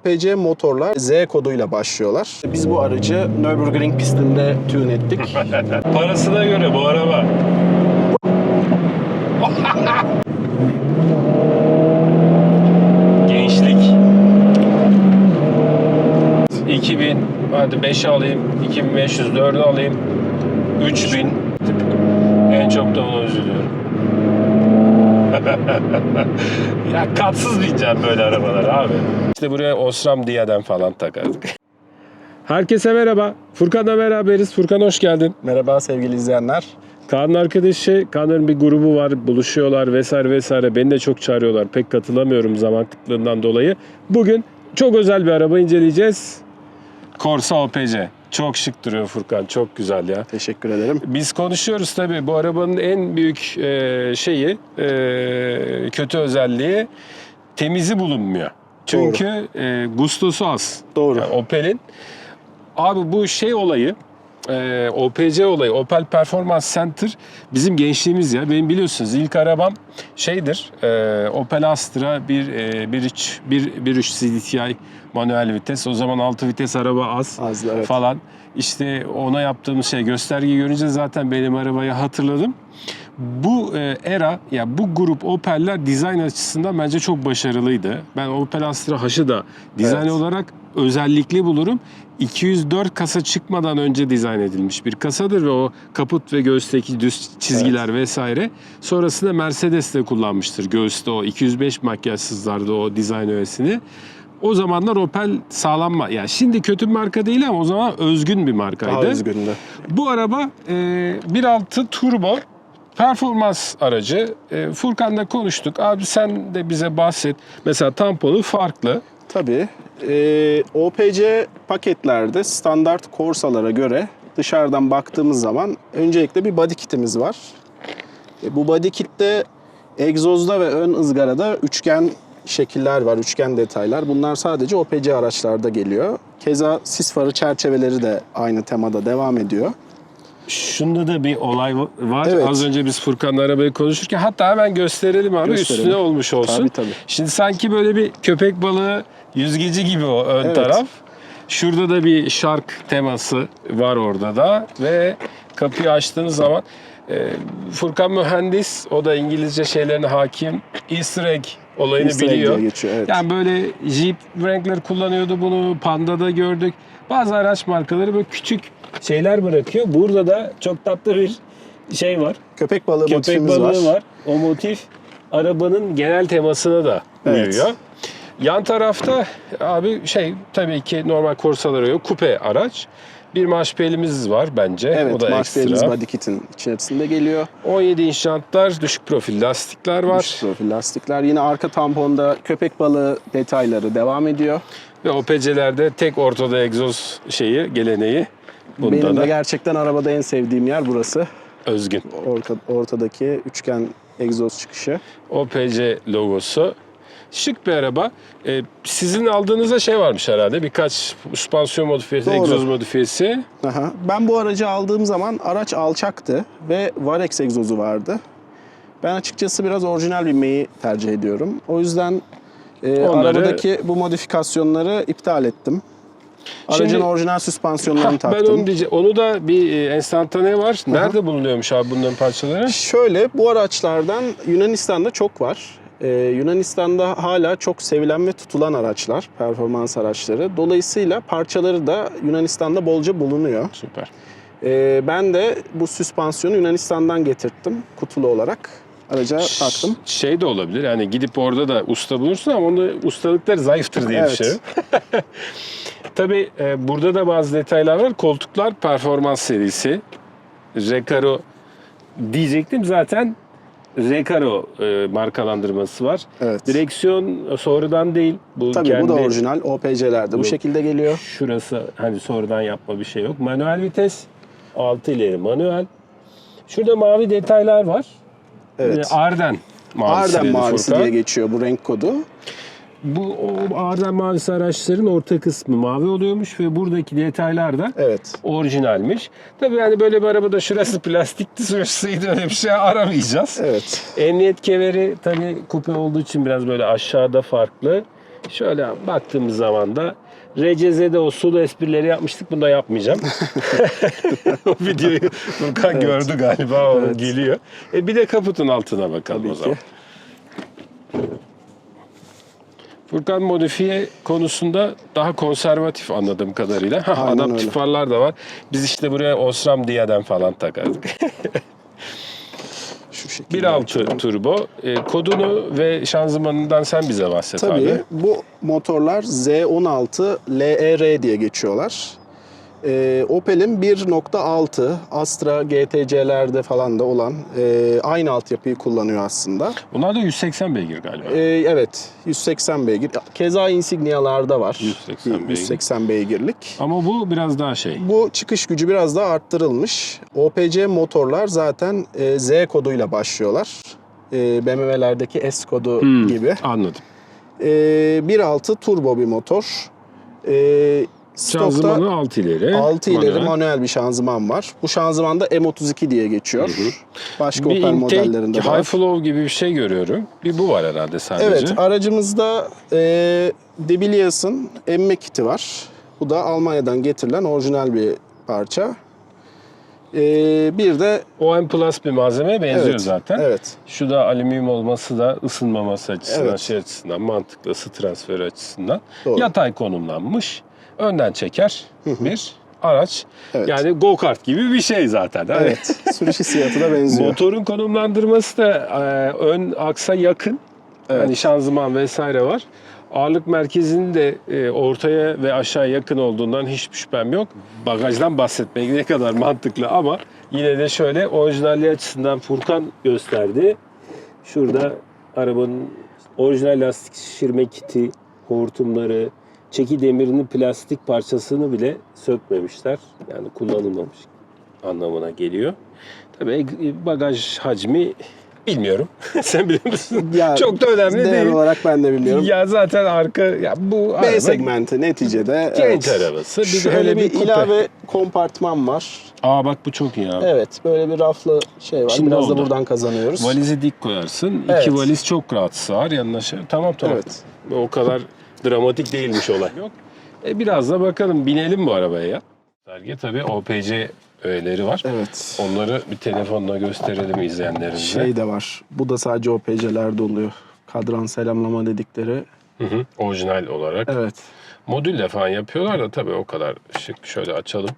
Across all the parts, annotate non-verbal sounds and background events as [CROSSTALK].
OPC motorlar Z koduyla başlıyorlar. Biz bu aracı Nürburgring pistinde tune ettik. [LAUGHS] Parasına göre bu araba. [LAUGHS] Gençlik. 2000 hadi 5 alayım 2500 4'ü alayım 3000 en çok da üzülüyorum [LAUGHS] ya katsız bineceğim böyle arabalar abi işte buraya Osram Diadem falan takardık Herkese merhaba. Furkan'la beraberiz. Furkan hoş geldin. Merhaba sevgili izleyenler. Kaan'ın arkadaşı, Kaan'ın bir grubu var, buluşuyorlar vesaire vesaire. Beni de çok çağırıyorlar. Pek katılamıyorum zaman kıtlığından dolayı. Bugün çok özel bir araba inceleyeceğiz. Corsa OPC. Çok şık duruyor Furkan. Çok güzel ya. Teşekkür ederim. Biz konuşuyoruz tabii. Bu arabanın en büyük e, şeyi, e, kötü özelliği temizi bulunmuyor. Çünkü e, gustosu az. Doğru. Yani Opel'in. Abi bu şey olayı, e, OPC olayı, Opel Performance Center bizim gençliğimiz ya. Benim biliyorsunuz ilk arabam şeydir, e, Opel Astra 1, e, 1.3 1, 1.3 CDTI manuel vites. O zaman 6 vites araba az Az da, evet. falan. İşte ona yaptığımız şey göstergeyi görünce zaten benim arabayı hatırladım. Bu e, era ya bu grup Opel'ler dizayn açısından bence çok başarılıydı. Ben Opel Astra H'ı da dizayn Evet. olarak özellikli bulurum. 204 kasa çıkmadan önce dizayn edilmiş bir kasadır ve o kaput ve göğüsteki düz çizgiler vesaire. Sonrasında Mercedes de kullanmıştır göğüste o 205 makyajsızlarda o dizayn öğesini. O zamanlar Opel sağlam ma- yani şimdi kötü bir marka değil ama o zaman özgün bir markaydı. Daha üzgündü. Bu araba e, 1.6 turbo performans aracı. E, Furkan'la konuştuk. Abi sen de bize bahset. Mesela tamponu farklı. Tabii. Ee, OPC paketlerde standart Corsa'lara göre dışarıdan baktığımız zaman öncelikle bir body kitimiz var. E, bu body kitte egzozda ve ön ızgarada üçgen şekiller var, üçgen detaylar. Bunlar sadece OPC araçlarda geliyor. Keza sis farı çerçeveleri de aynı temada devam ediyor. Şunda da bir olay var. Evet. Az önce biz Furkan'la arabayı konuşurken hatta hemen gösterelim abi Gösterelim. üstüne olmuş olsun. Tabii, tabii. Şimdi sanki böyle bir köpek balığı yüzgeci gibi o ön Evet. taraf. Şurada da bir şark teması var orada da ve kapıyı açtığınız zaman e, Furkan mühendis, o da İngilizce şeylerine hakim. Easter egg olayını Easter biliyor. geçiyor, evet. Yani böyle Jeep Wrangler kullanıyordu bunu, Panda'da gördük. Bazı araç markaları böyle küçük şeyler bırakıyor. Burada da çok tatlı bir şey var. Köpek balığı Köpek motifimiz balığı var. var. O motif arabanın genel temasına da Evet. uyuyor. Yan tarafta abi şey tabii ki normal Corsa'lara yok. Kupe araç. Bir maşpelimiz var bence. Evet, o da Marshall's ekstra. body kit'in içerisinde geliyor. 17 inç jantlar, düşük profil lastikler var. Üst profil lastikler. Yine arka tamponda köpek balığı detayları devam ediyor. Ve OPC'lerde tek ortada egzoz şeyi, geleneği. Bunda Benim da de gerçekten arabada en sevdiğim yer burası. özgün. Orta, ortadaki üçgen egzoz çıkışı. OPC logosu. Şık bir araba. Ee, sizin aldığınızda şey varmış herhalde. Birkaç süspansiyon modifiyesi, Doğru. egzoz modifiyesi. Aha. Ben bu aracı aldığım zaman araç alçaktı ve Varex egzozu vardı. Ben açıkçası biraz orijinal binmeyi tercih ediyorum. O yüzden e, Onları- arabadaki bu modifikasyonları iptal ettim. Aracın Şimdi- orijinal süspansiyonlarını ben taktım. onu diyeceğim. Onu da bir e, enstantane var. Nerede bulunuyormuş abi bunların parçaları? Şöyle bu araçlardan Yunanistan'da çok var. Ee, Yunanistan'da hala çok sevilen ve tutulan araçlar, performans araçları. Dolayısıyla parçaları da Yunanistan'da bolca bulunuyor. Süper. Ee, ben de bu süspansiyonu Yunanistan'dan getirttim kutulu olarak. Araca taktım. Şey de olabilir. Yani gidip orada da usta bulursun ama onun ustalıkları zayıftır diye Evet. düşünüyorum. [LAUGHS] Tabii e, burada da bazı detaylar var. Koltuklar performans serisi. Recaro diyecektim zaten Recaro e, markalandırması var. Evet. Direksiyon sonradan değil. Bu Tabii kendi bu da orijinal. OPC'lerde bu Bu- şekilde geliyor. Şurası hani sonradan yapma bir şey yok. Manuel vites. 6 ileri manuel. Şurada mavi detaylar var. Evet. Arden mavisi Arden mavisi diye geçiyor bu renk kodu. Bu o Arden mavisi araçların orta kısmı mavi oluyormuş ve buradaki detaylar da Evet. orijinalmiş. Tabii yani böyle bir arabada şurası [LAUGHS] plastikti, şurasıydı öyle bir şey aramayacağız. Evet. Emniyet kemeri tabii kupe olduğu için biraz böyle aşağıda farklı. Şöyle baktığımız zaman da Receze'de o sulu esprileri yapmıştık. Bunu da yapmayacağım. [LAUGHS] o videoyu Furkan Evet. gördü galiba. O Evet. geliyor. E bir de kaputun altına bakalım Tabii o zaman. ki. Furkan modifiye konusunda daha konservatif anladığım kadarıyla. Hah, Aynen adaptif öyle. farlar da var. Biz işte buraya Osram Diadem falan takardık. [LAUGHS] Şu şekilde. 1.6 turbo. E, kodunu ve şanzımanından sen bize bahset Tabii abi. bu motorlar Z16 LER diye geçiyorlar. Ee, Opel'in 1.6 Astra GTC'lerde falan da olan e, aynı altyapıyı kullanıyor aslında. Bunlar da 180 beygir galiba. Ee, evet 180 beygir. Keza Insignia'larda var. 180 beygir. 180 beygirlik. Ama bu biraz daha şey. Bu çıkış gücü biraz daha arttırılmış. OPC motorlar zaten e, Z koduyla başlıyorlar. E, BMW'lerdeki S kodu Hmm, gibi. Anladım. E, 1.6 turbo bir motor. E, stokta Şanzımanı 6 ileri. 6 ileri manuel. manuel bir şanzıman var. Bu şanzıman da M32 diye geçiyor. Başka Bir Opel intake, modellerinde de high var. flow gibi bir şey görüyorum. Bir bu var herhalde sadece. Evet, aracımızda e, Debilias'ın emme kiti var. Bu da Almanya'dan getirilen orijinal bir parça. E, bir de OM Plus bir malzemeye benziyor evet, zaten. Evet. Şu da alüminyum olması da ısınmaması açısından, Evet. şey açısından, mantıklı ısı transferi açısından. Doğru. Yatay konumlanmış. Önden çeker bir araç. Evet. Yani go-kart gibi bir şey zaten. Hani Evet. Sürüş hissiyatı da benziyor. Motorun konumlandırması da e, ön aksa yakın. Evet. Yani şanzıman vesaire var. Ağırlık merkezinin de e, ortaya ve aşağı yakın olduğundan hiçbir şüphem yok. Bagajdan bahsetmek ne kadar mantıklı ama yine de şöyle orijinalliği açısından Furkan gösterdi. Şurada arabanın orijinal lastik şişirme kiti, hortumları, çeki demirinin plastik parçasını bile sökmemişler. Yani kullanılmamış anlamına geliyor. Tabii e, bagaj hacmi bilmiyorum. [LAUGHS] Sen biliyor musun? Ya, Çok da önemli Değer değil. olarak ben de bilmiyorum. Ya zaten arka ya bu B araba segmenti neticede. genç evet. arabası. Bir Şöyle öyle bir, bir, ilave kompartman var. Aa bak bu çok iyi abi. Evet, böyle bir raflı şey var. Şimdi Biraz da oldu. buradan kazanıyoruz. Valizi dik koyarsın. Evet. İki valiz çok rahat sığar yanına şey. Tamam tamam. Evet. O kadar dramatik değilmiş olay. Yok. E biraz da bakalım binelim bu arabaya ya. Sergi tabii OPC öğeleri var. Evet. Onları bir telefonla gösterelim izleyenlerimize. Şey de var. Bu da sadece OPC'lerde oluyor. Kadran selamlama dedikleri. Hı hı, orijinal olarak. Evet. Modülle falan yapıyorlar da tabii o kadar şık. Şöyle açalım.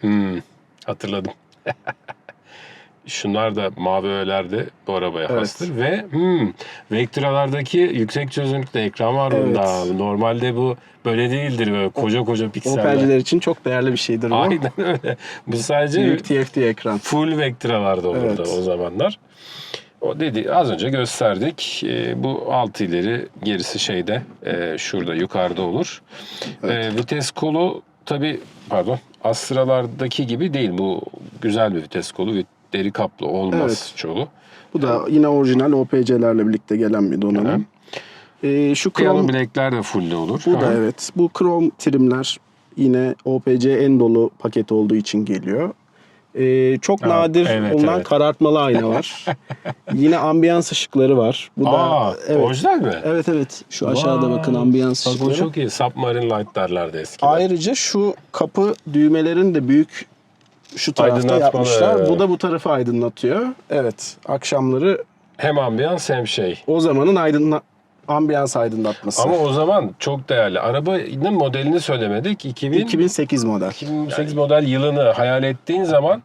Hmm, hatırladım. [LAUGHS] Şunlar da mavi öğelerde bu arabaya Evet. hastır. Ve hmm, Vectra'lardaki yüksek çözünürlükte ekran var Evet. bunda. Normalde bu böyle değildir böyle koca koca pikseller. Opel'ciler için çok değerli bir şeydir bu. Aynen öyle. Bu sadece Büyük TFT ekran. full Vectra'larda olurdu Evet. o zamanlar. O dedi az önce gösterdik. Ee, bu altı ileri gerisi şeyde e, şurada yukarıda olur. Ee, vites kolu tabi pardon Astra'lardaki gibi değil. Bu güzel bir vites kolu. Deri kaplı olmaz Evet. çoğu. Bu da yine orijinal OPC'lerle birlikte gelen bir donanım. Ee, şu krom, bilekler de full olur. bu da Ha. evet. Bu krom trimler yine OPC en dolu paket olduğu için geliyor. Ee, çok Ha, nadir evet, bulunan evet. karartmalı ayna var. [LAUGHS] yine ambiyans ışıkları var. Bu da Aa, evet. orijinal mi? Evet evet. Şu aşağıda Vay. bakın ambiyans Bak bu ışıkları. çok iyi. Submarine light derlerdi eskiden. Ayrıca şu kapı düğmelerin de büyük şu tarafta yapmışlar. evet. Bu da bu tarafı aydınlatıyor. Evet. Akşamları Hem ambiyans hem şey. o zamanın aydınla ambiyans aydınlatması. Ama o zaman çok değerli. Arabanın modelini söylemedik. 2000, 2008 model. 2008 model yılını hayal ettiğin zaman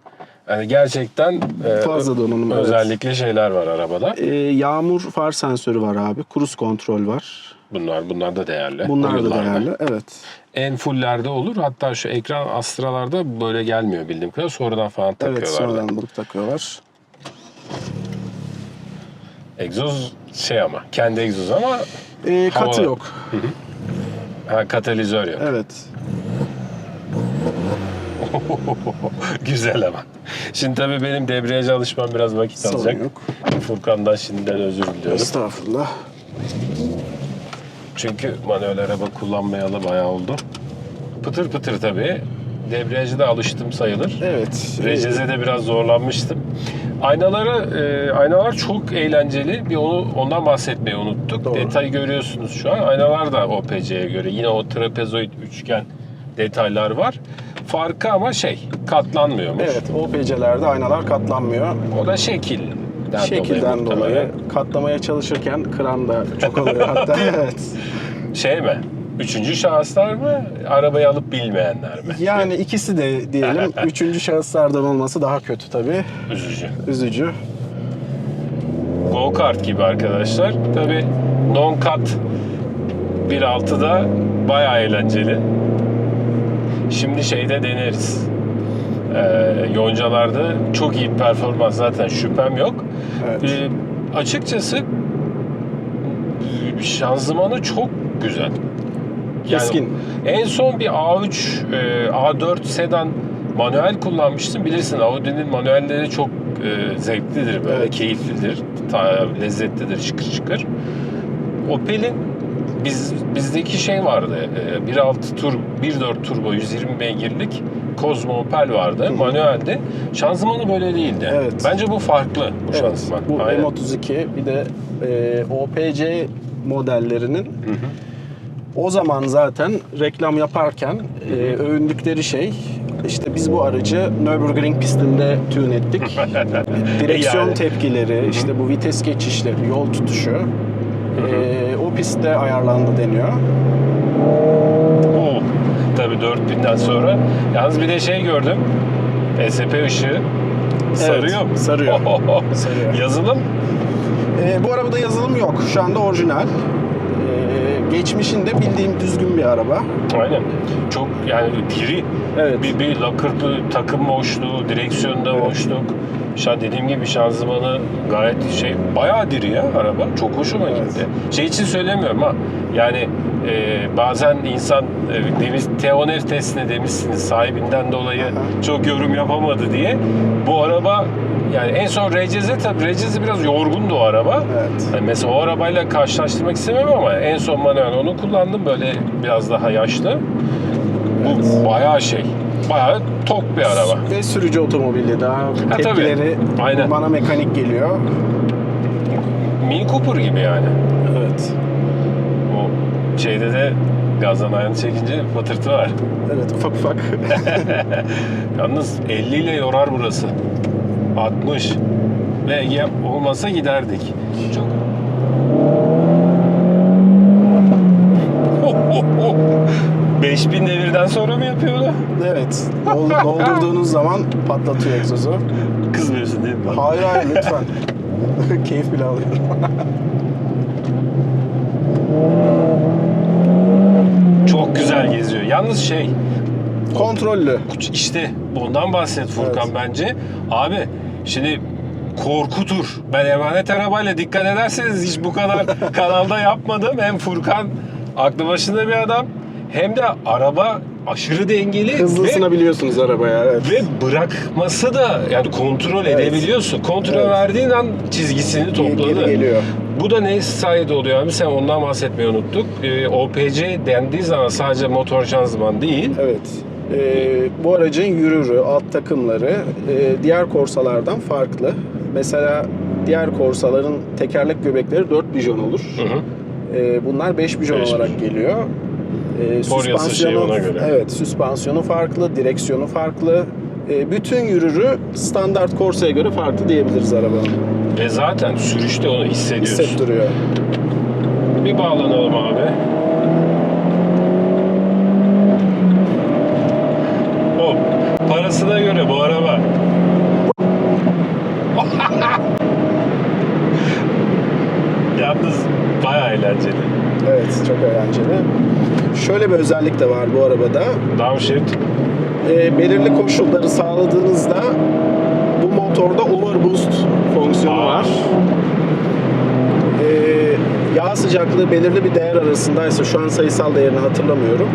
yani gerçekten e, Fazla donanım, evet. özellikle şeyler var arabada. Ee, yağmur far sensörü var abi. Cruise kontrol var. Bunlar bunlar da değerli. Bunlar da değerli. Evet. En fullerde olur. Hatta şu ekran Astra'larda böyle gelmiyor bildiğim kadar. Sonradan falan takıyorlar. Evet sonradan bulup takıyorlar. Egzoz şey ama kendi egzoz ama Ee, katı Havalı. yok. ha, katalizör yok. Evet. [LAUGHS] Güzel ama. Şimdi tabii benim debriyaja alışmam biraz vakit Sorun alacak. yok. Furkan'dan şimdiden özür diliyorum. Estağfurullah. Çünkü manuel araba kullanmayalı bayağı oldu. Pıtır pıtır tabii. Debriyajı da alıştım sayılır. Evet. Receze'de biraz zorlanmıştım. Aynaları, e, aynalar çok eğlenceli. Bir onu ondan bahsetmeyi unuttuk. Doğru. Detayı görüyorsunuz şu an. Aynalar da OPC'ye göre yine o trapezoid üçgen detaylar var. Farkı ama şey katlanmıyormuş. Evet, OPC'lerde aynalar katlanmıyor. O da şekilden, Şekilden dolayı. dolayı katlamaya çalışırken kıran da çok oluyor [LAUGHS] hatta. evet. Şey mi? Üçüncü şahıslar mı? Arabayı alıp bilmeyenler mi? Yani ikisi de diyelim. [LAUGHS] Üçüncü şahıslardan olması daha kötü tabii. Üzücü. Üzücü. Go kart gibi arkadaşlar. Tabi non cut 1.6'da bayağı eğlenceli. Şimdi şeyde deneriz. Ee, yoncalarda çok iyi performans zaten şüphem yok. Evet. Ee, açıkçası e, şanzımanı çok güzel. Keskin. en son bir A3, e, A4 sedan manuel kullanmıştım. Bilirsin Audi'nin manuelleri çok e, zevklidir böyle, Evet. keyiflidir, ta, lezzetlidir, şıkır şıkır. Opel'in biz bizdeki şey vardı. E, 1.6 tur 1.4 turbo 120 beygirlik Cosmo Opel vardı. Manueldi. Şanzımanı böyle değildi. Evet. Bence bu farklı bu Evet, şanzıman. bu Aynen. M32 bir de e, OPC modellerinin o zaman zaten reklam yaparken e, övündükleri şey işte biz bu aracı Nürburgring pistinde tune ettik. [LAUGHS] Direksiyon Yani. tepkileri, işte bu vites geçişleri, yol tutuşu e, o pistte ayarlandı deniyor. Tabii 4000'den sonra. Yalnız bir de şey gördüm. PSP ışığı sarıyor. sarıyor. [LAUGHS] Sarıyor. Yazılım E, bu arabada yazılım yok. Şu anda orijinal. Geçmişinde bildiğim düzgün bir araba. aynen. Çok yani diri. Evet. Bir, bir lakırtı takım boşluğu, direksiyonda Evet. boşluk. Şu an dediğim gibi şanzımanı gayet şey bayağı diri ya araba. Çok hoşuma Evet. gitti. Şey için söylemiyorum ha. Yani e, bazen insan e, demiş Teonev testine demişsiniz sahibinden dolayı Aha. çok yorum yapamadı diye. Bu araba yani en son RCZ tabii RCZ biraz yorgundu o araba. Evet. Yani mesela o arabayla karşılaştırmak istemiyorum ama en son manuel onu kullandım böyle biraz daha yaşlı. Bu Evet. bayağı şey. Bayağı tok bir araba. Ve sürücü otomobili daha tabii. tepkileri Aynen. bana mekanik geliyor. Mini Cooper gibi yani. Evet. O şeyde de gazdan ayağını çekince patırtı var. Evet ufak ufak. [LAUGHS] Yalnız 50 ile yorar burası. 60. Ve Ege olmasa giderdik. Çok... 5000 devirden sonra mı yapıyordu? evet. Dol- Doldurduğunuz zaman patlatıyor egzozu. Kızmıyorsun değil mi? Hayır hayır lütfen. [LAUGHS] Keyif bile alıyorum. Çok güzel geziyor. Yalnız şey, Kontrollü. işte bundan bahset Furkan Evet. bence. Abi şimdi korkutur. Ben emanet arabayla dikkat ederseniz hiç bu kadar [LAUGHS] kanalda yapmadım. Hem Furkan aklı başında bir adam hem de araba aşırı dengeli Hızlısına ve, biliyorsunuz arabaya. Evet. ve bırakması da yani kontrol Evet. edebiliyorsun. Kontrol Evet. verdiğin an çizgisini topladı. Geri geliyor. Bu da ne sayede oluyor abi? Sen ondan bahsetmeyi unuttuk. Ee, OPC dendiği zaman sadece motor şanzıman değil. Evet. Ee, bu aracın yürürü, alt takımları e, diğer korsalardan farklı. Mesela diğer korsaların tekerlek göbekleri 4 bijon olur. Hı hı. Ee, bunlar 5 bijon Beş olarak geliyor. Ee, Koryası şey ona göre. Evet, süspansiyonu farklı, direksiyonu farklı. Ee, bütün yürürü standart Corsa'ya göre farklı diyebiliriz arabanın. Ve zaten sürüşte onu hissediyorsun. Hissettiriyor. Bir bağlanalım abi. Parasına göre bu araba. [LAUGHS] Yalnız bayağı eğlenceli. Evet, çok eğlenceli. Şöyle bir özellik de var bu arabada. Downshift. Ee, belirli koşulları sağladığınızda bu motorda overboost fonksiyonu Aa. var. Yağ sıcaklığı belirli bir değer arasındaysa şu an sayısal değerini hatırlamıyorum.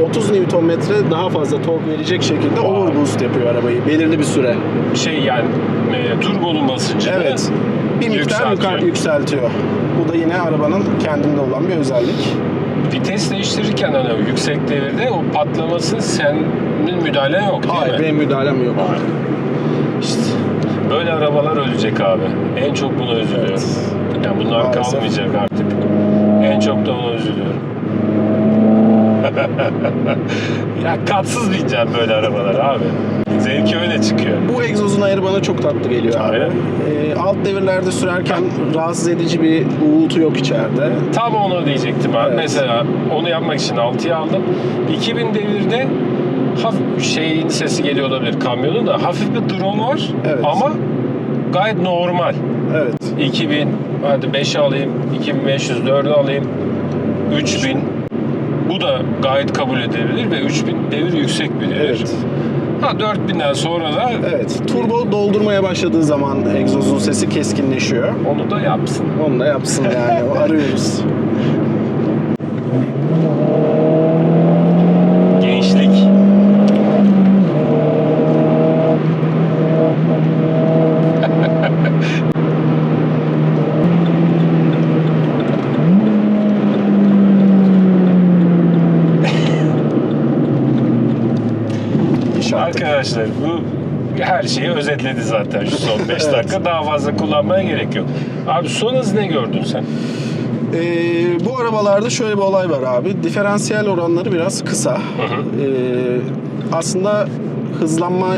Ee, 30 Nm daha fazla tork verecek şekilde overboost yapıyor arabayı belirli bir süre. Şey yani e, turbonun basıncını Evet. Bir miktar Yükseltiyor. yukarı yükseltiyor. Bu da yine arabanın kendinde olan bir özellik. vites değiştirirken hani yüksek devirde o patlamasın senin müdahalen yok değil Hayır, mi? benim müdahalem yok. İşte Böyle arabalar ölecek abi. En çok buna üzülüyorum. Yani bunlar Maalesef. kalmayacak artık. En çok da ona üzülüyorum. [LAUGHS] ya katsız bineceğim böyle arabalar abi. Zevki öyle çıkıyor. Bu egzozun ayarı bana çok tatlı geliyor abi. Aynen. Ee, alt devirlerde sürerken rahatsız edici bir uğultu yok içeride. Tam onu diyecektim abi. Evet. Mesela onu yapmak için 6'ya aldım. 2000 devirde hafif şeyin sesi geliyor olabilir kamyonun da hafif bir drone var Evet. ama gayet normal. Evet. 2000 hadi 5'i alayım 2500 4'ü alayım 3000 bu da gayet kabul edilebilir ve 3000 devir yüksek bir devir. Evet. Ha 4000'den sonra da Evet. Turbo doldurmaya başladığı zaman egzozun sesi keskinleşiyor. onu da yapsın. Onu da yapsın yani. Arıyoruz. [LAUGHS] Gençlik. İnşallah. Arkadaşlar bu her şeyi özetledi zaten şu son 5 [LAUGHS] Evet. dakika. Daha fazla kullanmaya gerek yok. Abi son hız ne gördün sen? Ee, bu arabalarda şöyle bir olay var abi. Diferansiyel oranları biraz kısa. Ee, aslında hızlanma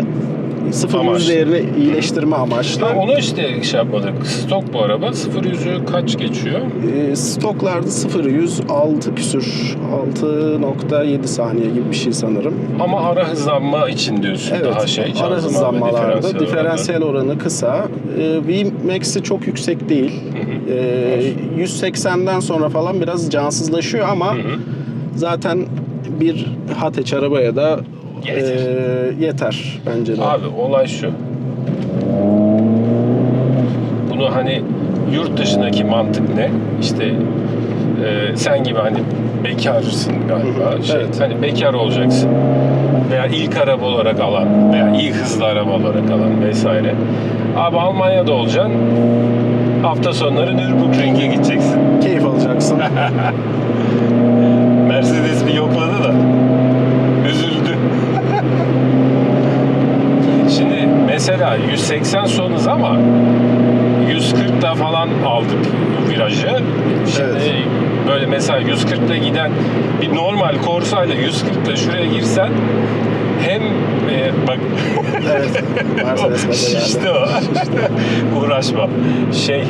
0 Amaçlı. yüz değerini iyileştirme amaçlı. Ha, onu işte şey yapmadık. Stok bu araba. 0 yüzü kaç geçiyor? Ee, stoklarda 0 100 6 küsür 6.7 saniye gibi bir şey sanırım. Ama ara hızlanma için diyorsun Evet. daha şey. ara hızlanmalarda diferansiyel diferansiyel oranı kısa. Ee, VMAX'i çok yüksek değil. Ee, 180'den sonra falan biraz cansızlaşıyor ama Hı hı. zaten bir Hatch arabaya da Yeter. e, yeter bence de. Abi olay şu. Bunu hani yurt dışındaki mantık ne? İşte e, sen gibi hani bekarsın galiba. Hı hı, Şey, evet. Hani bekar olacaksın. Veya ilk araba olarak alan veya iyi hızlı araba olarak alan vesaire. Abi Almanya'da olacaksın. Hafta sonları Nürburgring'e gideceksin. Keyif alacaksın. [LAUGHS] Mercedes bir yokladı da üzüldü. Şimdi mesela 180 son hız ama 140'da falan aldık bu virajı. Şimdi Evet. böyle mesela 140'da giden bir normal Corsa'yla 140'da şuraya girsen hem e, bak evet. [LAUGHS] İşte o. [LAUGHS] Uğraşma. Şey e,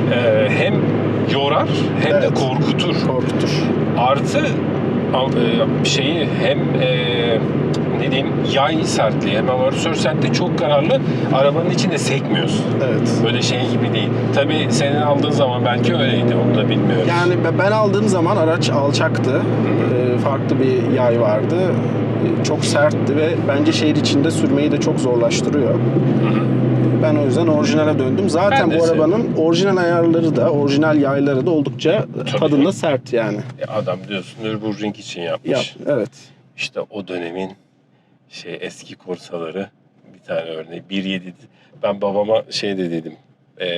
hem yorar hem de Evet. korkutur. Korkutur. Artı e, şeyi hem e, ne diyeyim yay sertliği hem amortisör sertliği çok kararlı. Arabanın içinde sekmiyorsun. Evet. Böyle şey gibi değil. Tabii senin aldığın zaman belki öyleydi onu da bilmiyoruz. Yani be- ben aldığım zaman araç alçaktı. Ee, farklı bir yay vardı. Ee, Çok sertti ve bence şehir içinde sürmeyi de çok zorlaştırıyor. Ben o yüzden orijinale döndüm. Zaten bu arabanın orijinal ayarları da, orijinal yayları da oldukça tadında canım. sert yani. E, adam diyorsun Nürburgring için yapmış. Yap, evet. İşte o dönemin şey eski korsaları bir tane örneği 1.7 ben babama şey de dedim e,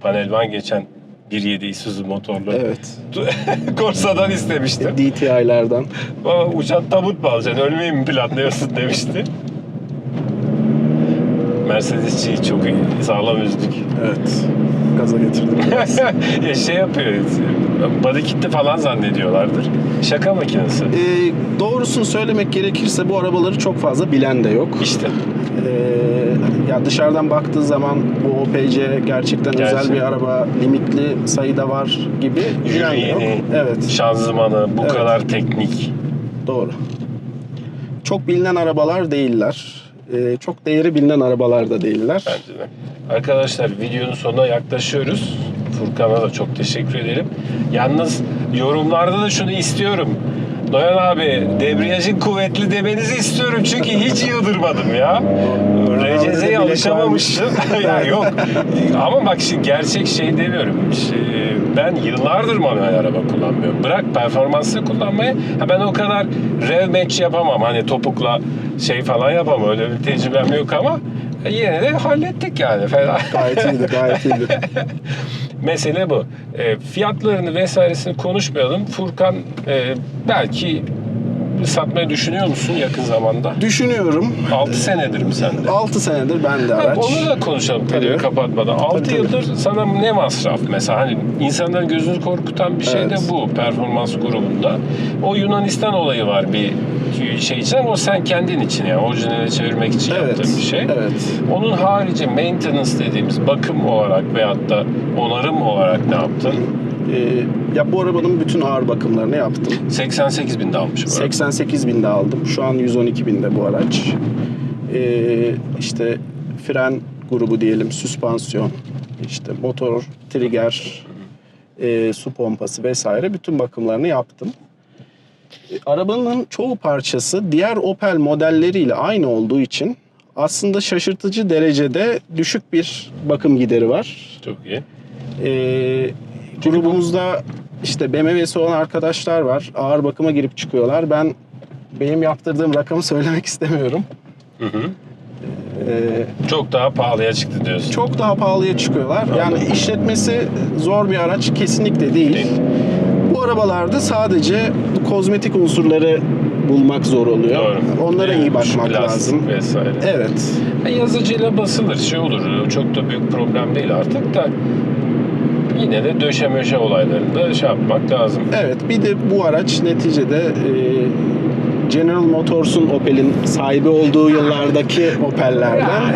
panelvan geçen 1.7 Isuzu motorlu Evet. [LAUGHS] Korsa'dan istemiştim. DTI'lerden. Baba uçan tabut mu alacaksın? Ölmeyi mi planlıyorsun demişti. Mercedesçiyi çok iyi, sağlam üzdük. Evet. Gaza getirdim. [LAUGHS] ya şey yapıyor, body kitli falan zannediyorlardır. Şaka makinesi. Ee, doğrusunu söylemek gerekirse bu arabaları çok fazla bilen de yok. İşte. Ee, ya dışarıdan baktığı zaman bu OPC gerçekten özel Gerçek. bir araba, limitli sayıda var gibi. Yürüyeni, Evet, şanzımanı, bu Evet. kadar teknik. doğru. Çok bilinen arabalar değiller. Ee, çok değeri bilinen arabalar da değiller. Bence de. Arkadaşlar videonun sonuna yaklaşıyoruz. Furkan'a da çok teşekkür edelim. Yalnız yorumlarda da şunu istiyorum. Noyan abi debriyajın kuvvetli demenizi istiyorum çünkü hiç yıldırmadım ya. RCZ'ye bilek alışamamıştım. [LAUGHS] ya yok. Ama bak şimdi gerçek şey demiyorum. Şey, Ben yıllardır manuel araba kullanmıyorum. Bırak performanslı kullanmayı. Ha ben o kadar rev match yapamam. Hani topukla şey falan yapamam. Öyle bir tecrübem yok ama yine de hallettik yani. Fena. Gayet iyiydi, gayet iyiydi. [LAUGHS] Mesele bu. E, fiyatlarını vesairesini konuşmayalım. Furkan e, belki satmayı düşünüyor musun yakın zamanda? Düşünüyorum. 6 senedir mi sende? 6 senedir bende Ha, araç. Onu da konuşalım Tabii. kapatmadan. 6 tabii. yıldır sana ne masraf mesela? Hani insanların gözünü korkutan bir şey Evet. de bu performans grubunda. O Yunanistan olayı var bir şey için ama o sen kendin için yani orijinale çevirmek için Evet. yaptığın bir şey. Evet. Onun harici maintenance dediğimiz bakım olarak veyahut da onarım olarak ne yaptın? Ee, ya bu arabanın bütün ağır bakımlarını yaptım. 88 bin de almış bu arada. 88 binde aldım. Şu an 112 binde bu araç. Ee, işte fren grubu diyelim, süspansiyon, işte motor, trigger, e, su pompası vesaire bütün bakımlarını yaptım. E, Arabanın çoğu parçası diğer Opel modelleriyle aynı olduğu için aslında şaşırtıcı derecede düşük bir bakım gideri var. Çok iyi. Ee, grubumuzda işte BMW'si olan arkadaşlar var. Ağır bakıma girip çıkıyorlar. Ben benim yaptırdığım rakamı söylemek [LAUGHS] istemiyorum. Hı hı. Ee, Çok daha pahalıya çıktı diyorsun. çok daha pahalıya çıkıyorlar. Yani işletmesi zor bir araç kesinlikle değil. Değil. Bu arabalarda sadece kozmetik unsurları bulmak zor oluyor. Doğru. Onlara iyi Yağmış, bakmak lazım. Vesaire. Evet. E, Yazıcıyla basılır şey olur. Çok da büyük problem değil artık da yine de döşe möşe olaylarında şey yapmak lazım. Evet. Bir de bu araç neticede e, General Motors'un Opel'in sahibi olduğu yıllardaki Opel'lerden. [LAUGHS]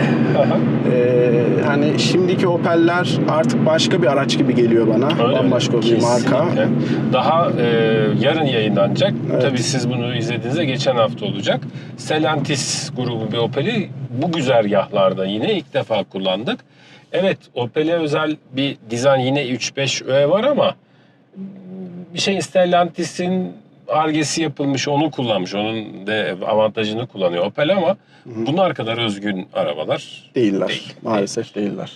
Ee, hani şimdiki Opel'ler artık başka bir araç gibi geliyor bana. Öyle. Bambaşka bir marka. Daha e, yarın yayınlanacak. Evet. Tabii siz bunu izlediğinizde geçen hafta olacak. Stellantis grubu bir Opel'i bu güzergahlarda yine ilk defa kullandık. Evet Opel'e özel bir dizayn yine 3-5 öğe var ama bir şey Stellantis'in argesi yapılmış, onu kullanmış. Onun de avantajını kullanıyor Opel ama bunlar kadar özgün arabalar Değiller. Değil. Maalesef değiller.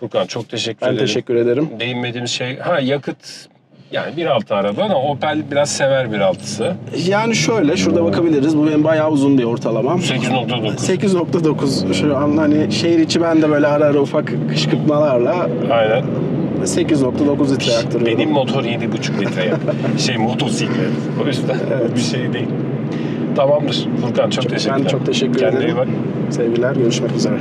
Furkan çok teşekkür Ben ederim. teşekkür ederim. değinmediğimiz şey ha yakıt yani 1.6 araba ama Opel biraz sever 1.6'sı. Yani şöyle şurada bakabiliriz. Bu benim bayağı uzun bir ortalamam. 8.9. 8.9 şu an hani şehir içi ben de böyle ara ara ufak kışkırtmalarla Aynen. 8.9 litre yaktırıyorum. Benim motor 7.5 litre [LAUGHS] şey motosiklet. O yüzden Evet. bir şey değil. Tamamdır. Furkan çok, teşekkürler. Ben çok teşekkür Kendine ederim. iyi bak. Sevgiler görüşmek üzere.